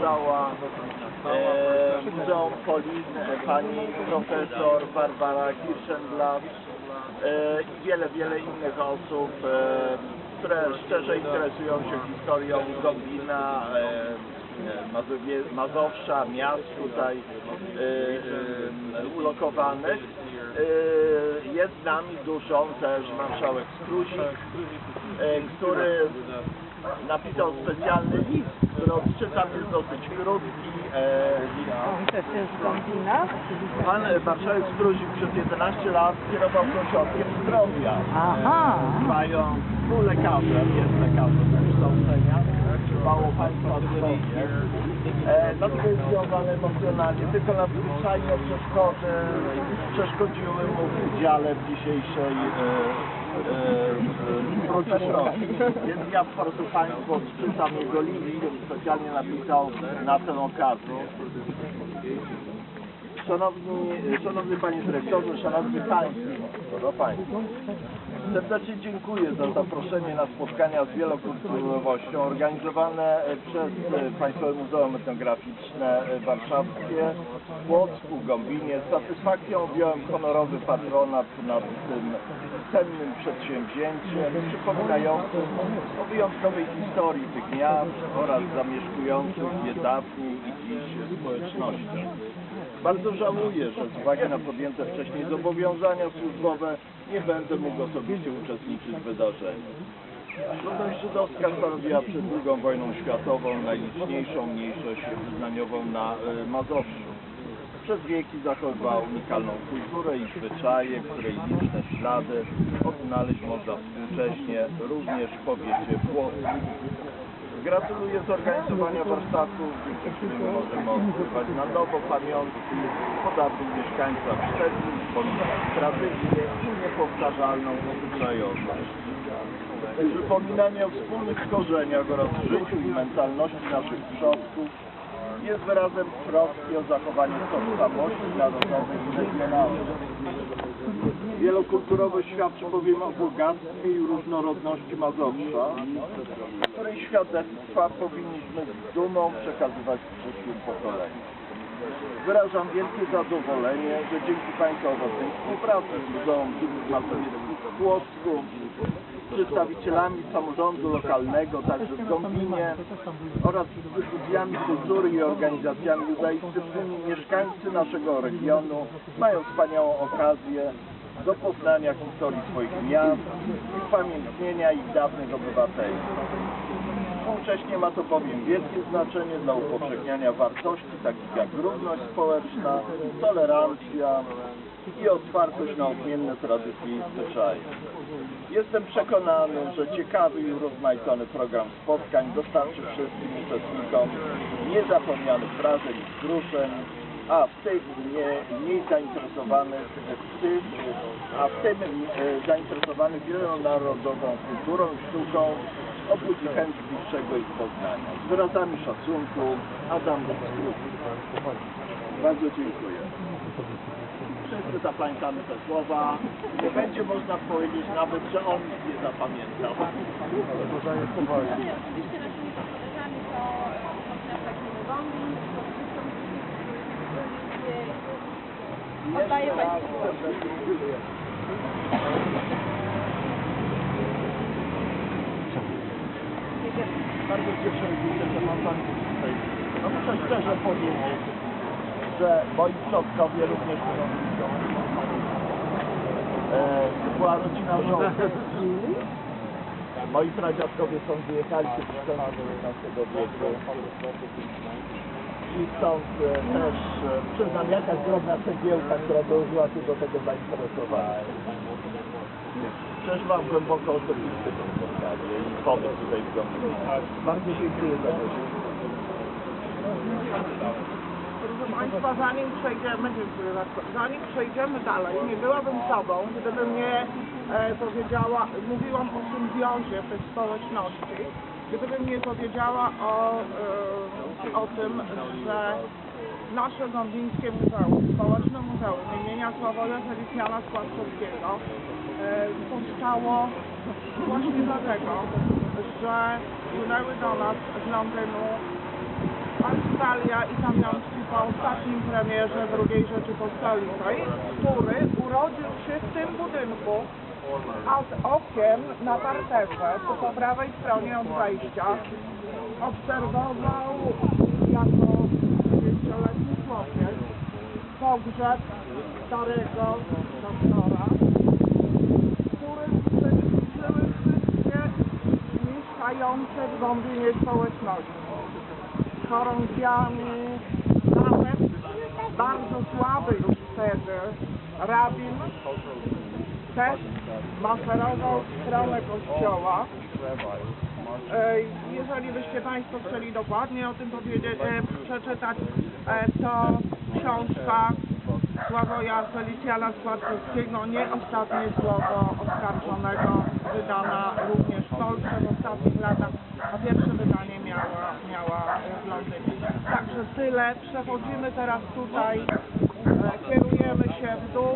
Zała, e, Muzeum Polin, pani profesor Barbara Kirschenblatt e, i wiele, wiele innych osób, e, które szczerze interesują się historią Gombina, e, Mazowsza, miast tutaj ulokowanych. Jest z nami duszą też marszałek Skruzik, e, który napisał specjalny list, który odczytam, jest dosyć krótki. E? Pan marszałek Skruzik przez 11 lat kierował ośrodkiem zdrowia. Aha. Trwają był lekarzem, jest lekarzem wykształcenia, mało Państwa zrobię. E, dlatego jest związany emocjonalnie, tylko nadzwyczajne przeszkody przeszkodziły mu w udziale w dzisiejszej e, e, uroczystości. Więc ja po prostu Państwu odczytam jego list, który specjalnie napisał na tę okazję. Szanowni, Szanowny Panie Dyrektorze, Szanowni Państwo, do Państwa. Serdecznie dziękuję za zaproszenie na spotkania z wielokulturowością organizowane przez Państwowe Muzeum Etnograficzne Warszawskie w Płocku, Gombinie. Z satysfakcją objąłem honorowy patronat nad tym cennym przedsięwzięciem przypominającym o wyjątkowej historii tych miast oraz zamieszkujących je dawniej i dziś społecznościach. Bardzo żałuję, że z uwagi na podjęte wcześniej zobowiązania służbowe nie będę mógł osobiście uczestniczyć w wydarzeniu. Ludność żydowska stanowiła przed II wojną światową najliczniejszą mniejszość wyznaniową na y, Mazowszu. Przez wieki zachowywała unikalną kulturę i zwyczaje, której liczne ślady odnaleźć można współcześnie również w powiecie włoskim. Gratuluję zorganizowania warsztatów, dzięki którym możemy odkrywać na nowo pamiątki o dawnych mieszkańcach Szczecin, tradycje i niepowtarzalną obyczajowość. Przypominanie o wspólnych korzeniach oraz życiu i mentalności naszych przodków jest wyrazem troski o zachowanie tożsamości narodowej i regionalnej. Wielokulturowość świadczy bowiem o bogactwie i różnorodności Mazowsza, której świadectwa powinniśmy z dumą przekazywać przyszłym pokoleniom. Wyrażam wielkie zadowolenie, że dzięki Państwa owocnej współpracy z Muzeum Gminy Mazowieckich w Płocku, z przedstawicielami samorządu lokalnego, także w Gombinie oraz instytucjami kultury i organizacjami judaistycznymi mieszkańcy naszego regionu mają wspaniałą okazję do poznania historii swoich miast i upamiętnienia ich dawnych obywateli. Współcześnie ma to bowiem wielkie znaczenie dla upowszechniania wartości takich jak równość społeczna, tolerancja i otwartość na odmienne tradycje i zwyczaje. Jestem przekonany, że ciekawy i urozmaicony program spotkań dostarczy wszystkim uczestnikom niezapomnianych wrażeń i wzruszeń, a w tych nie, mniej zainteresowanych, w tych, a w tym e, zainteresowanych wielonarodową kulturą i sztuką obudzi chęć bliższego ich poznania. Z wyrazami szacunku Adam Wójcik. Bardzo dziękuję. Wszyscy zapamiętamy te słowa. Nie będzie można powiedzieć nawet, że on ich nie zapamiętał. Oczywiście naszymi partnerami to Gminy Wągi, Oddaję Państwu Bardzo cieszę się, że mam Pan tutaj. No muszę szczerze powiedzieć, że moi przodkowie również byli e, była rodzina żołnierzy. Moi pradziadkowie stąd wyjechali się końcu XIX wieku. I stąd e, też e, przyznam jakaś drobna cegiełka, która dołożyła się do tego zainteresowania. Przeżywam głęboko osobisty to spotkanie i pobyt tutaj w domu. Bardzo dziękuję za. Proszę Państwa, zanim przejdziemy, dziękuję bardzo, zanim przejdziemy dalej, nie byłabym sobą, gdybym nie e, powiedziała, mówiłam o symbiozie tej społeczności, gdybym nie powiedziała o, e, o tym, że nasze Gąbińskie Muzeum, Społeczne Muzeum imienia Sławoja Felicjana Składkowskiego powstało właśnie dlatego, że wpłynęły do nas z Londynu Australia i pamiątki po ostatnim premierze II Rzeczypospolitej, który urodził się w tym budynku, a z okien na parterze, po prawej stronie od wejścia, obserwował jako 20-letni chłopiec pogrzeb starego doktora, w którym uczestniczyły wszystkie Londynie społeczności chorągiami, nawet bardzo słaby już wtedy rabin też maszerował stronę kościoła. E, Jeżeli byście Państwo chcieli dokładnie o tym powiedzieć, e, przeczytać, e, to książka Sławoja Felicjana Składkowskiego, nie ostatnie słowo oskarżonego, wydana również w Polsce w ostatnich latach, a pierwsze wydanie miała, miała e, w Londynie. Także tyle. Przechodzimy teraz tutaj, e, kierujemy się w dół.